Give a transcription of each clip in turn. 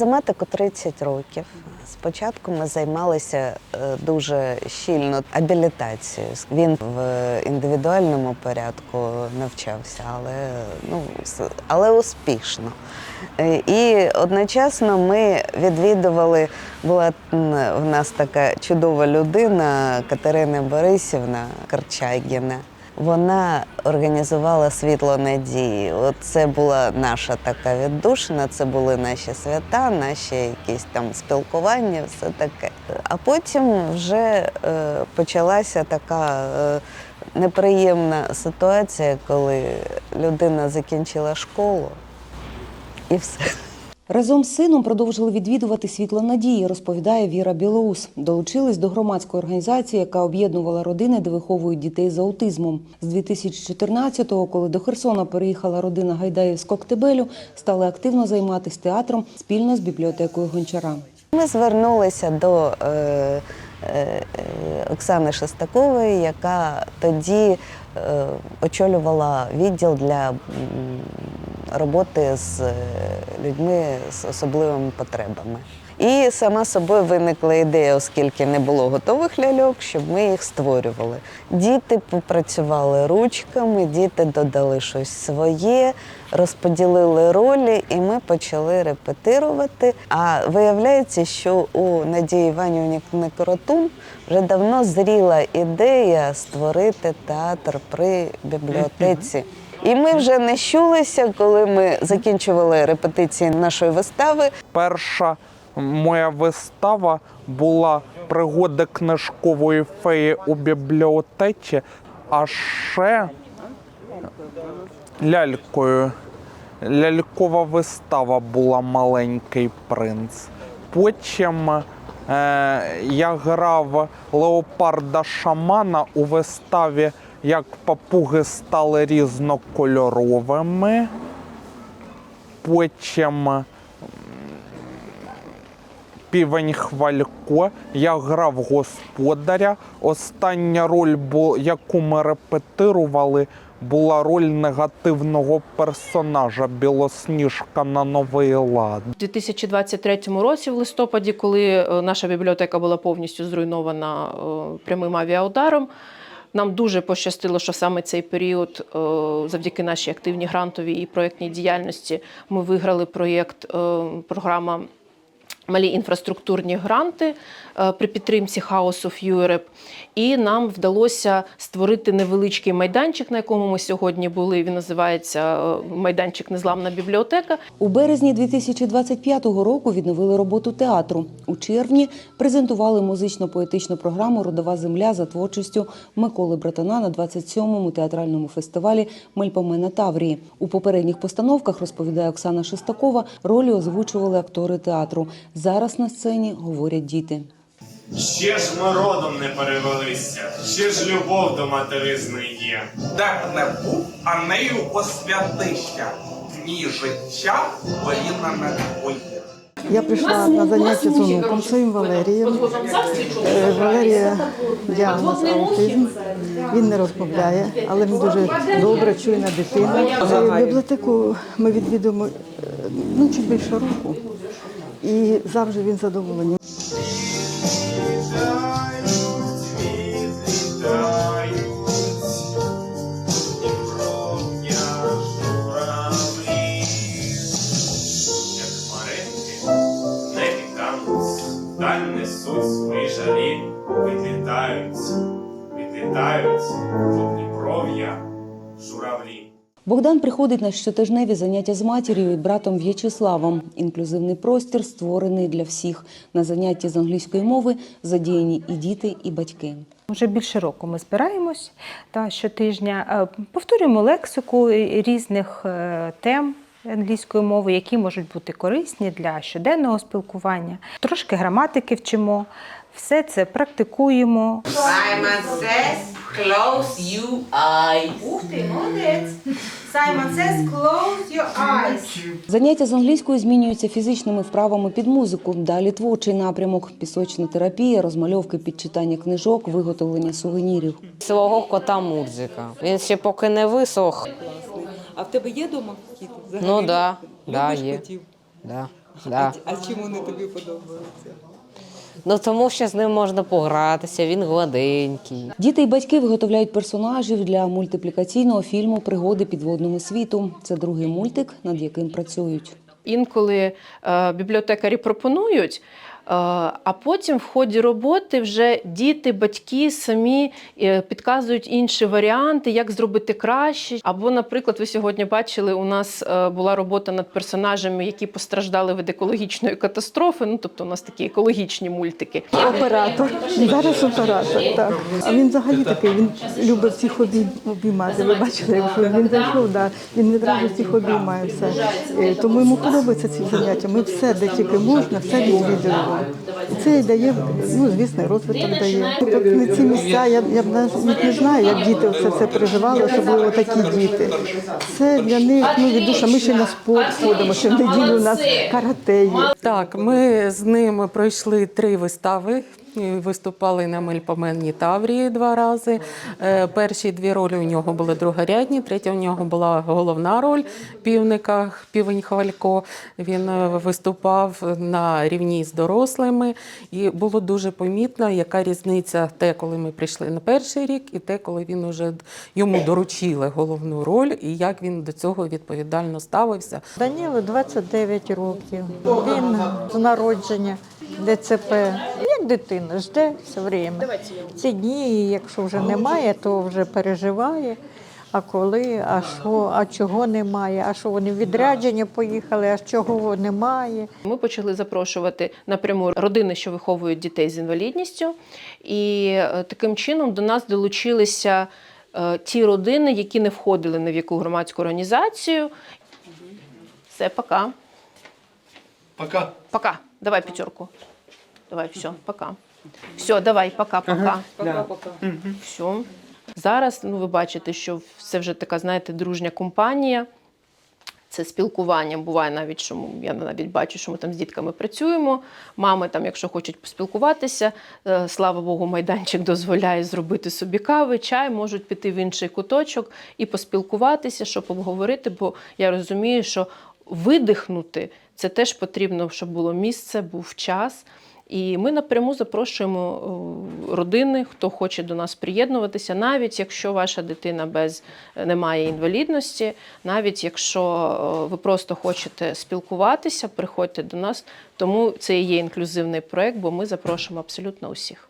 Заматику 30 років. Спочатку ми займалися е, дуже щільно абілітацією. Він в індивідуальному порядку навчався, але, ну, але успішно. Е, І одночасно ми відвідували, була в нас така чудова людина Катерина Борисівна Карчагіна. Вона організувала світло надії. От це була наша така віддушина, це були наші свята, наші якісь там спілкування, все таке. А потім вже е, почалася така е, неприємна ситуація, коли людина закінчила школу і все. Разом з сином продовжили відвідувати світло надії, розповідає Віра Білоус. Долучились до громадської організації, яка об'єднувала родини, де виховують дітей з аутизмом. З 2014-го, коли до Херсона переїхала родина Гайдаїв з Коктебелю, стали активно займатися театром спільно з бібліотекою Гончара. Ми звернулися до е, е, Оксани Шестакової, яка тоді е, очолювала відділ для роботи з е, людьми з особливими потребами. І сама собою виникла ідея, оскільки не було готових ляльок, щоб ми їх створювали. Діти попрацювали ручками, діти додали щось своє, розподілили ролі, і ми почали репетирувати. А виявляється, що у Надії Іванівні Некоротун вже давно зріла ідея створити театр при бібліотеці. І ми вже не щулися, коли ми закінчували репетиції нашої вистави. Перша моя вистава була пригоди книжкової феї у бібліотеці, а ще лялькою. Лялькова вистава була Маленький принц. Потім е, я грав леопарда шамана у виставі, як папуги стали різнокольоровими. Потім Півень Хвалько. Я грав господаря. Остання роль, яку ми репетирували, була роль негативного персонажа Білосніжка на новий лад. У 2023 році, в листопаді, коли е, наша бібліотека була повністю зруйнована е, прямим авіаударом, нам дуже пощастило, що саме цей період, е, завдяки нашій активній грантовій і проєктній діяльності, ми виграли проєкт е, програма Малі інфраструктурні гранти е, при підтримці House of Europe. І нам вдалося створити невеличкий майданчик, на якому ми сьогодні були. Він називається е, майданчик Незламна бібліотека. У березні 2025 року відновили роботу театру. У червні презентували музично-поетичну програму Родова земля за творчістю Миколи Братана на 27-му театральному фестивалі Мельпомена Таврії. У попередніх постановках розповідає Оксана Шестакова. Ролі озвучували актори театру. Зараз на сцені говорять діти. Ще ж ми родом не перевелися, ще ж любов до материзни є. Де б не був, а нею освятися. Дні життя воїна не твоє. Я прийшла на заняття з онуком своїм Валерієм. Е, Валерія діагноз аутизм. Він не розмовляє, але він дуже добра, чуйна дитина. Е, Бібліотеку ми відвідуємо е, ну, чуть більше року. І завжди він задоволений. Даль несуть свої жалі, відлітають, відлітають в Дніпров'я журавлі. Богдан приходить на щотижневі заняття з матір'ю і братом В'ячеславом. Інклюзивний простір створений для всіх. На занятті з англійської мови задіяні і діти, і батьки. Вже більше року ми збираємось та щотижня, е, повторюємо лексику різних е, тем англійської мови, які можуть бути корисні для щоденного спілкування. Трошки граматики вчимо, все це практикуємо. Simon says, close you eyes. Ух ти, молодець. Simon says, close your eyes. Заняття з англійською змінюються фізичними вправами під музику. Далі творчий напрямок, пісочна терапія, розмальовки під читання книжок, виготовлення сувенірів. Свого кота Мурзика. Він ще поки не висох. А в тебе є вдома кіт? Взагалі? Ну да, да, є. котів? Да, да. А чим вони тобі подобаються? Ну тому що з ним можна погратися, він гладенький. Діти і батьки виготовляють персонажів для мультиплікаційного фільму Пригоди підводного світу. Це другий мультик, над яким працюють. Інколи е, бібліотекарі пропонують, а потім в ході роботи вже діти, батьки самі е, підказують інші варіанти, як зробити краще. Або, наприклад, ви сьогодні бачили, у нас е, була робота над персонажами, які постраждали від екологічної катастрофи. Ну, тобто, у нас такі екологічні мультики. Оператор. Зараз оператор, так. А він взагалі такий, він любить всіх обій- обіймати. Ви бачили, якщо він зайшов, да, він відразу всіх обіймає все. Е, Тому йому подобаються ці заняття. Ми все, де тільки можна, все відвідуємо. Це і дає, ну, звісно, розвиток дає. Тобто на ці місця, я, я б навіть не знаю, як діти це все переживали, особливо такі діти. Це для них ну, від душа. Ми ще на спорт ходимо, ще в неділю у нас карате є. Так, ми з ними пройшли три вистави. І Виступали на Мельпоменній Таврії два рази. Е, Перші дві ролі у нього були другорядні, третя у нього була головна роль півника Півень Хвалько. Він е, виступав на рівні з дорослими, і було дуже помітно, яка різниця те, коли ми прийшли на перший рік, і те, коли він уже йому доручили головну роль, і як він до цього відповідально ставився. Данілу 29 років. Він з народження ДЦП. Як дитина, жде все время. Ці дні, якщо вже немає, то вже переживає. А коли, а що, а чого немає, а що вони в відрядження поїхали, а чого немає. Ми почали запрошувати напряму родини, що виховують дітей з інвалідністю, і е, таким чином до нас долучилися е, ті родини, які не входили ні в яку громадську організацію. Все, пока. Пока. Пока. Давай пятерку. Давай, все, пока. Все, давай, пока, пока. Все. Зараз ну, ви бачите, що це вже така, знаєте, дружня компанія. Це спілкування. Буває навіть, що я навіть бачу, що ми там з дітками працюємо. Мами, там, якщо хочуть поспілкуватися, е, слава Богу, майданчик дозволяє зробити собі кави, чай, можуть піти в інший куточок і поспілкуватися, щоб обговорити, бо я розумію, що видихнути це теж потрібно, щоб було місце, був час. І ми напряму запрошуємо е, родини, хто хоче до нас приєднуватися, навіть якщо ваша дитина без е, не має інвалідності, навіть якщо е, ви просто хочете спілкуватися, приходьте до нас. Тому це і є інклюзивний проект, бо ми запрошуємо абсолютно усіх.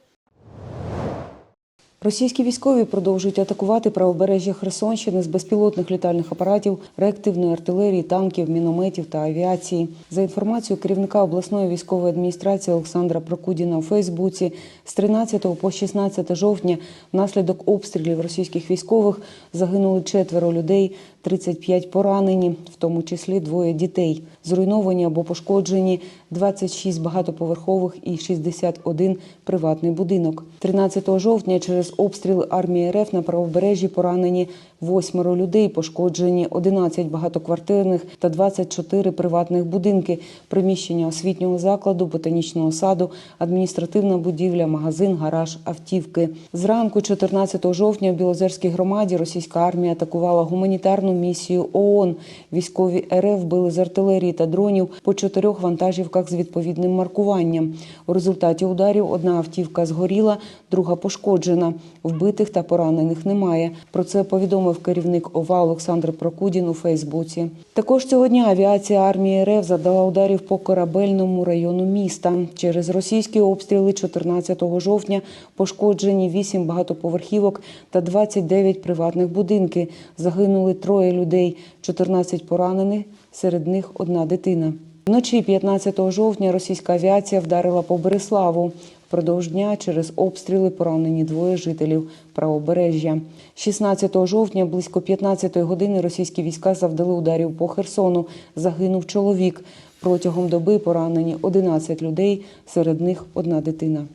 Російські військові продовжують атакувати правобережжя Херсонщини з безпілотних літальних апаратів, реактивної артилерії, танків, мінометів та авіації. За інформацією керівника обласної військової адміністрації Олександра Прокудіна у Фейсбуці, з 13 по 16 жовтня внаслідок обстрілів російських військових загинули четверо людей, 35 поранені, в тому числі двоє дітей. Зруйновані або пошкоджені 26 багатоповерхових і 61 приватний будинок. 13 жовтня через обстріли армії РФ на правобережжі поранені восьмеро людей, пошкоджені 11 багатоквартирних та 24 приватних будинки, приміщення освітнього закладу, ботанічного саду, адміністративна будівля, магазин, гараж, автівки. Зранку, 14 жовтня, в Білозерській громаді російська армія атакувала гуманітарну місію ООН. Військові РФ били з артилерії та дронів по чотирьох вантажівках з відповідним маркуванням. У результаті ударів одна автівка згоріла, друга пошкоджена. Вбитих та поранених немає. Про це повідомив керівник ОВА Олександр Прокудін у Фейсбуці. Також цього дня авіація армії РФ завдала ударів по корабельному району міста. Через російські обстріли 14 жовтня пошкоджені 8 багатоповерхівок та 29 приватних будинки. Загинули троє людей, 14 поранених, серед них одна дитина. Вночі 15 жовтня російська авіація вдарила по Береславу. Впродовж дня через обстріли поранені двоє жителів правобережжя. 16 жовтня близько 15 години російські війська завдали ударів по Херсону. Загинув чоловік. Протягом доби поранені 11 людей, серед них одна дитина.